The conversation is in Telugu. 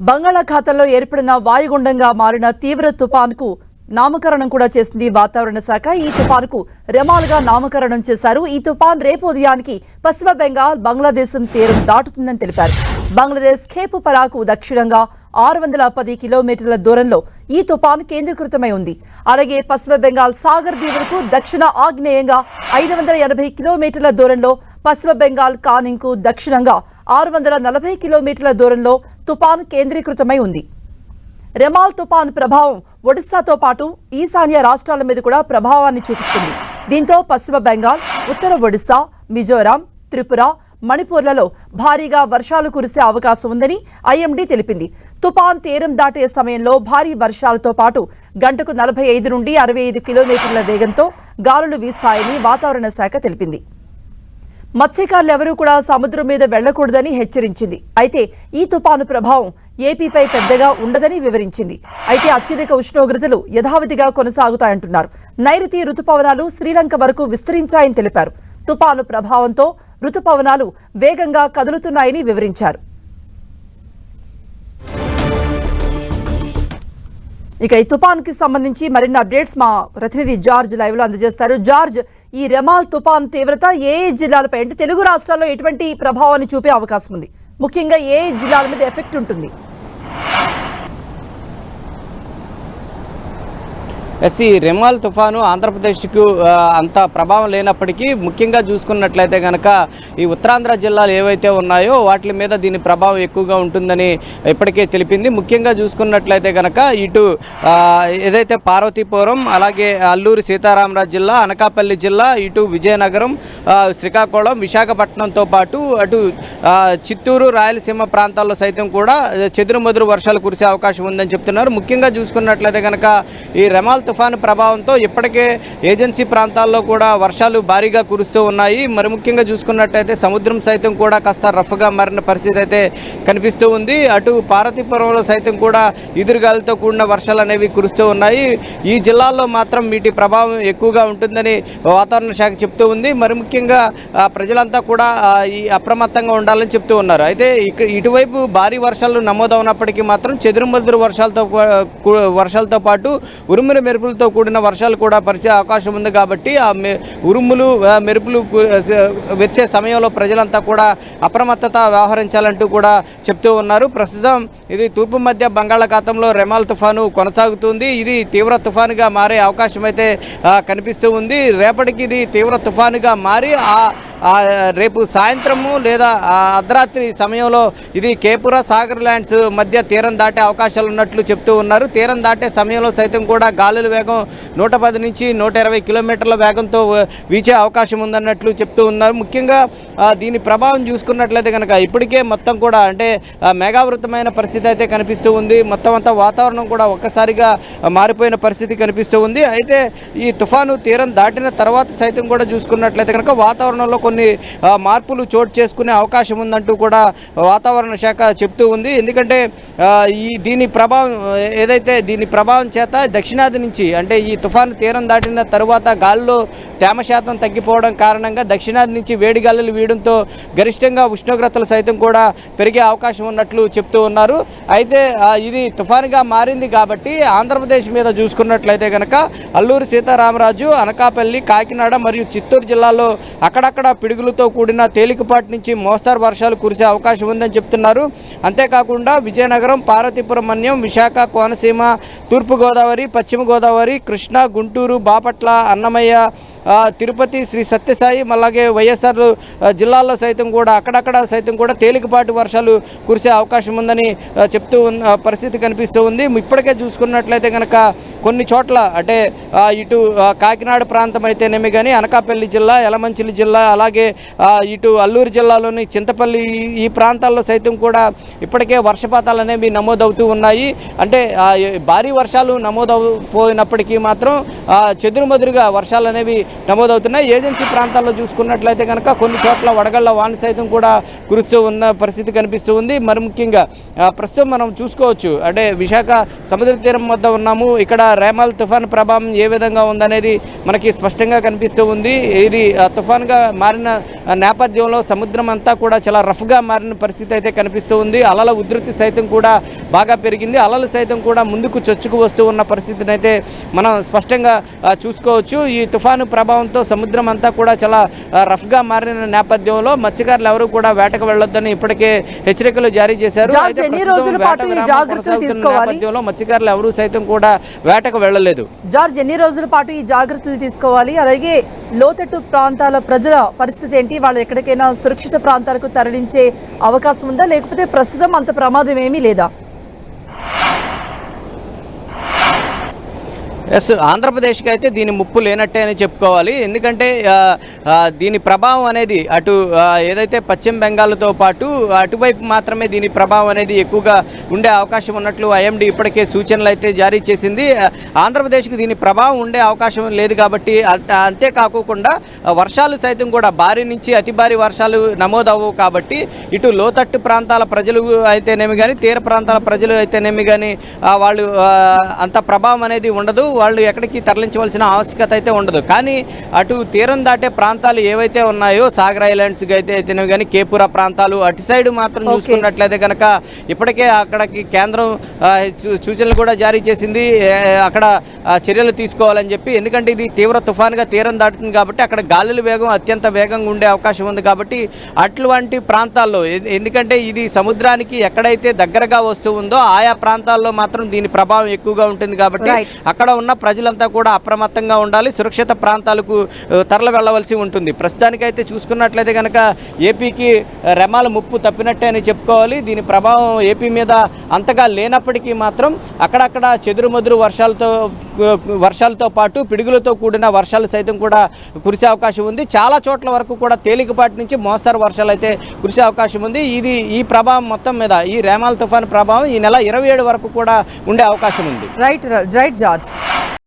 బంగాళాఖాతంలో ఏర్పడిన వాయుగుండంగా మారిన తీవ్ర తుపాన్కు నామకరణం కూడా చేసింది వాతావరణ శాఖ. ఈ తుపాన్కు రెమాల్గా నామకరణం చేశారు. ఈ తుపాన్ రేపు ఉదయానికి పశ్చిమ బెంగాల్ బంగ్లాదేశం తీరం దాటుతుందని తెలిపారు. బంగ్లాదేశ్ ఖేపు పరాకు దక్షిణంగా ఆరు వందల పది కిలోమీటర్ల దూరంలో ఈ తుపాన్ కేంద్రీకృతమై ఉంది. అలాగే పశ్చిమ బెంగాల్ సాగర్ దీవులకు దక్షిణ ఆగ్నేయంగా ఐదు వందల ఎనభై కిలోమీటర్ల దూరంలో పశ్చిమ బెంగాల్ కానింగ్కు దక్షిణంగా ఆరు వందల నలభై కిలోమీటర్ల దూరంలో తుపాన్ కేంద్రీకృతమై ఉంది. రెమాల్ తుపాన్ ప్రభావం ఒడిశాతో పాటు ఈశాన్య రాష్ట్రాల మీద కూడా ప్రభావాన్ని చూపిస్తుంది. దీంతో పశ్చిమ బెంగాల్ ఉత్తర ఒడిశా మిజోరాం త్రిపుర మణిపూర్లలో భారీగా వర్షాలు కురిసే అవకాశం ఉందని ఐఎండీ తెలిపింది. తుపాన్ తీరం దాటే సమయంలో భారీ వర్షాలతో పాటు గంటకు నలభై ఐదు నుండి అరవై ఐదు కిలోమీటర్ల వేగంతో గాలులు వీస్తాయని వాతావరణ శాఖ తెలిపింది. మత్స్యకారులు ఎవరూ కూడా సముద్రం మీద వెళ్ళకూడదని హెచ్చరించింది. అయితే ఈ తుపాను ప్రభావం ఏపీపై పెద్దగా ఉండదని వివరించింది. అయితే అత్యధిక ఉష్ణోగ్రతలు యథావిధిగా కొనసాగుతాయంటున్నారు. నైరుతి రుతుపవనాలు శ్రీలంక వరకు విస్తరించాయని తెలిపారు. తుపాను ప్రభావంతో రుతుపవనాలు వేగంగా కదులుతున్నాయని వివరించారు. ఇక ఈ తుఫాన్కి సంబంధించి మరిన్ని అప్డేట్స్ మా ప్రతినిధి జార్జ్ లైవ్లో అందజేస్తారు. జార్జ్ ఈ రెమాల్ తుఫాన్ తీవ్రత ఏ జిల్లాలపై అంటే తెలుగు రాష్ట్రాల్లో ఎటువంటి ప్రభావాన్ని చూపే అవకాశం ఉంది? ముఖ్యంగా ఏ జిల్లాల మీద ఎఫెక్ట్ ఉంటుంది? ఎస్సీ రెమాల్ తుఫాను ఆంధ్రప్రదేశ్కు అంత ప్రభావం లేనప్పటికీ ముఖ్యంగా చూసుకున్నట్లయితే కనుక ఈ ఉత్తరాంధ్ర జిల్లాలు ఏవైతే ఉన్నాయో వాటి మీద దీని ప్రభావం ఎక్కువగా ఉంటుందని ఇప్పటికే తెలిపింది. ముఖ్యంగా చూసుకున్నట్లయితే కనుక ఇటు ఏదైతే పార్వతీపురం అలాగే అల్లూరి సీతారామరాజు జిల్లా అనకాపల్లి జిల్లా ఇటు విజయనగరం శ్రీకాకుళం విశాఖపట్నంతో పాటు అటు చిత్తూరు రాయలసీమ ప్రాంతాల్లో సైతం కూడా చెదురుమదురు వర్షాలు కురిసే అవకాశం ఉందని చెప్తున్నారు. ముఖ్యంగా చూసుకున్నట్లయితే కనుక ఈ రెమాల్ తుఫాను ప్రభావంతో ఇప్పటికే ఏజెన్సీ ప్రాంతాల్లో కూడా వర్షాలు భారీగా కురుస్తూ ఉన్నాయి. మరి ముఖ్యంగా చూసుకున్నట్టయితే సముద్రం సైతం కూడా కాస్త రఫ్గా మారిన పరిస్థితి అయితే కనిపిస్తూ ఉంది. అటు పార్వతీపురంలో సైతం కూడా ఎదురుగాలితో కూడిన వర్షాలు అనేవి కురుస్తూ ఉన్నాయి. ఈ జిల్లాల్లో మాత్రం వీటి ప్రభావం ఎక్కువగా ఉంటుందని వాతావరణ శాఖ చెప్తూ ఉంది. మరి ముఖ్యంగా ప్రజలంతా కూడా ఈ అప్రమత్తంగా ఉండాలని చెప్తూ ఉన్నారు. అయితే ఇక ఇటువైపు భారీ వర్షాలు నమోదవునప్పటికీ మాత్రం చెదురుమదురు వర్షాలతో వర్షాలతో పాటు ఉరుమురు మెరుపులతో కూడిన వర్షాలు కూడా పరిచే అవకాశం ఉంది కాబట్టి ఆ మె- ఉరుములు మెరుపులు వచ్చే సమయంలో ప్రజలంతా కూడా అప్రమత్తత వ్యవహరించాలంటూ కూడా చెప్తూ ఉన్నారు. ప్రస్తుతం ఇది తూర్పు మధ్య బంగాళాఖాతంలో రెమాల్ తుఫాను కొనసాగుతుంది. ఇది తీవ్ర తుఫానుగా మారే అవకాశం అయితే కనిపిస్తూ ఉంది. రేపటికి ఇది తీవ్ర తుఫానుగా మారి ఆ, రేపు సాయంత్రము లేదా అర్ధరాత్రి సమయంలో ఇది కేపుర సాగర్ ల్యాండ్స్ మధ్య తీరం దాటే అవకాశాలు ఉన్నట్లు చెప్తూ ఉన్నారు. తీరం దాటే సమయంలో సైతం కూడా గాలుల వేగం నూట పది నుంచి నూట ఇరవై కిలోమీటర్ల వేగంతో వీచే అవకాశం ఉందన్నట్లు చెప్తూ ఉన్నారు. ముఖ్యంగా దీని ప్రభావం చూసుకున్నట్లయితే కనుక ఇప్పటికే మొత్తం కూడా అంటే మేఘావృతమైన పరిస్థితి అయితే కనిపిస్తూ ఉంది. మొత్తం అంతా వాతావరణం కూడా ఒక్కసారిగా మారిపోయిన పరిస్థితి కనిపిస్తూ ఉంది. అయితే ఈ తుఫాను తీరం దాటిన తర్వాత సైతం కూడా చూసుకున్నట్లయితే కనుక వాతావరణంలో కొన్ని కొన్ని మార్పులు చోటు చేసుకునే అవకాశం ఉందంటూ కూడా వాతావరణ శాఖ చెప్తూ ఉంది. ఎందుకంటే ఈ దీని ప్రభావం ఏదైతే దీని ప్రభావం చేత దక్షిణాది నుంచి అంటే ఈ తుఫాను తీరం దాటిన తరువాత గాలిలో తేమ శాతం తగ్గిపోవడం కారణంగా దక్షిణాది నుంచి వేడి గాలులు వీయడంతో గరిష్టంగా ఉష్ణోగ్రతలు సైతం కూడా పెరిగే అవకాశం ఉన్నట్లు చెప్తూ ఉన్నారు. అయితే ఇది తుఫానుగా మారింది కాబట్టి ఆంధ్రప్రదేశ్ మీద చూసుకున్నట్లయితే కనుక అల్లూరు సీతారామరాజు అనకాపల్లి కాకినాడ మరియు చిత్తూరు జిల్లాలో అక్కడక్కడ పిడుగులతో కూడిన తేలికపాటి నుంచి మోస్తారు వర్షాలు కురిసే అవకాశం ఉందని చెప్తున్నారు. అంతేకాకుండా విజయనగరం పార్వతీపురం మన్యం విశాఖ కోనసీమ తూర్పుగోదావరి పశ్చిమ గోదావరి కృష్ణా గుంటూరు బాపట్ల అన్నమయ్య తిరుపతి శ్రీ సత్యసాయి అలాగే వైఎస్ఆర్ జిల్లాల్లో సైతం కూడా అక్కడక్కడ సైతం కూడా తేలికపాటి వర్షాలు కురిసే అవకాశం ఉందని చెప్తూ ఉన్న పరిస్థితి కనిపిస్తూ ఉంది. ఇప్పటికే చూసుకున్నట్లయితే కనుక కొన్ని చోట్ల అంటే ఇటు కాకినాడ ప్రాంతం అయితేనేమి కానీ అనకాపల్లి జిల్లా యలమంచిలి జిల్లా అలాగే ఇటు అల్లూరు జిల్లాలోని చింతపల్లి ఈ- ప్రాంతాల్లో సైతం కూడా ఇప్పటికే వర్షపాతాలు అనేవి నమోదవుతూ ఉన్నాయి. అంటే భారీ వర్షాలు నమోదవపోయినప్పటికీ మాత్రం చెదురుమదురుగా వర్షాలు అనేవి నమోదవుతున్నాయి. ఏజెన్సీ ప్రాంతాల్లో చూసుకున్నట్లయితే కనుక కొన్ని చోట్ల వడగళ్ళ వాన సైతం కూడా కురుస్తూ ఉన్న పరిస్థితి కనిపిస్తూ ఉంది. మరి ముఖ్యంగా ప్రస్తుతం మనం చూసుకోవచ్చు. అంటే విశాఖ సముద్ర తీరం వద్ద ఉన్నాము. ఇక్కడ రేమాల్ తుఫాన్ ప్రభావం ఏ విధంగా ఉందనేది మనకి స్పష్టంగా కనిపిస్తూ ఉంది. ఇది తుఫాన్గా మారిన నేపథ్యంలో సముద్రం అంతా కూడా చాలా రఫ్గా మారిన పరిస్థితి అయితే కనిపిస్తూ ఉంది. అలల ఉధృతి సైతం కూడా బాగా పెరిగింది. అలలు సైతం కూడా ముందుకు చొచ్చుకు వస్తూ ఉన్న పరిస్థితిని అయితే మనం స్పష్టంగా చూసుకోవచ్చు. ఈ తుఫాను ప్రభావంతో సముద్రం అంతా కూడా చాలా రఫ్గా మారిన నేపథ్యంలో మత్స్యకారులు ఎవరు కూడా వేటకు వెళ్ళొద్దని ఇప్పటికే హెచ్చరికలు జారీ చేశారు. వేట? నేపథ్యంలో మత్స్యకారులు ఎవరు సైతం కూడా వేటకు వెళ్ళలేదు. జార్జ్ ఎన్ని రోజుల పాటు ఈ జాగ్రత్తలు తీసుకోవాలి? అలాగే లోతట్టు ప్రాంతాల ప్రజల పరిస్థితి ఏంటి? వాళ్ళు ఎక్కడికైనా సురక్షిత ప్రాంతాలకు తరలించే అవకాశం ఉందా? లేకపోతే ప్రస్తుతం అంత ప్రమాదం ఏమీ లేదా? ఎస్ ఆంధ్రప్రదేశ్కి అయితే దీని ముప్పు లేనట్టే అని చెప్పుకోవాలి. ఎందుకంటే దీని ప్రభావం అనేది అటు ఏదైతే పశ్చిమ బెంగాల్తో పాటు అటువైపు మాత్రమే దీని ప్రభావం అనేది ఎక్కువగా ఉండే అవకాశం ఉన్నట్లు ఐఎండి ఇప్పటికే సూచనలు అయితే జారీ చేసింది. ఆంధ్రప్రదేశ్కి దీని ప్రభావం ఉండే అవకాశం లేదు కాబట్టి అంతేకాకుండా వర్షాలు సైతం కూడా భారీ నుంచి అతి భారీ వర్షాలు నమోదవు కాబట్టి ఇటు లోతట్టు ప్రాంతాల ప్రజలు అయితేనేమి కానీ తీర ప్రాంతాల ప్రజలు అయితేనేమి కానీ వాళ్ళు అంత ప్రభావం అనేది ఉండదు. వాళ్ళు ఎక్కడికి తరలించవలసిన ఆవశ్యకత అయితే ఉండదు కానీ అటు తీరం దాటే ప్రాంతాలు ఏవైతే ఉన్నాయో సాగర్ ఐలాండ్స్కి అయితే అయితేనేమి కానీ కేపురా ప్రాంతాలు అటు సైడ్ మాత్రం. చూసుకున్నట్లయితే కనుక ఇప్పటికే అక్కడికి కేంద్రం సూచనలు కూడా జారీ చేసింది అక్కడ చర్యలు తీసుకోవాలని చెప్పి ఎందుకంటే ఇది తీవ్ర తుఫాన్గా తీరం దాటుతుంది కాబట్టి అక్కడ గాలుల వేగం అత్యంత వేగంగా ఉండే అవకాశం ఉంది కాబట్టి అటువంటి ప్రాంతాల్లో ఎందుకంటే ఇది సముద్రానికి ఎక్కడైతే దగ్గరగా వస్తూ ఉందో ఆయా ప్రాంతాల్లో మాత్రం దీని ప్రభావం ఎక్కువగా ఉంటుంది కాబట్టి. అక్కడ ఉన్న ప్రజలంతా కూడా అప్రమత్తంగా ఉండాలి. సురక్షిత ప్రాంతాలకు తరలి వెళ్ళవలసి ఉంటుంది. ప్రస్తుతానికైతే చూసుకున్నట్లయితే కనుక ఏపీకి రెమాల ముప్పు తప్పినట్టే అని చెప్పుకోవాలి. దీని ప్రభావం ఏపీ మీద అంతగా లేనప్పటికీ మాత్రం అక్కడక్కడ చెదురుమదురు వర్షాలతో వర్షాలతో పాటు పిడుగులతో కూడిన వర్షాలు సైతం కూడా కురిసే అవకాశం ఉంది. చాలా చోట్ల వరకు కూడా తేలికపాటి నుంచి మోస్తారు వర్షాలు అయితే కురిసే అవకాశం ఉంది. ఇది ఈ ప్రభావం మొత్తం మీద ఈ రేమాల తుఫాన్ ప్రభావం ఈ నెల ఇరవై ఏడు వరకు కూడా ఉండే అవకాశం ఉంది. Right right George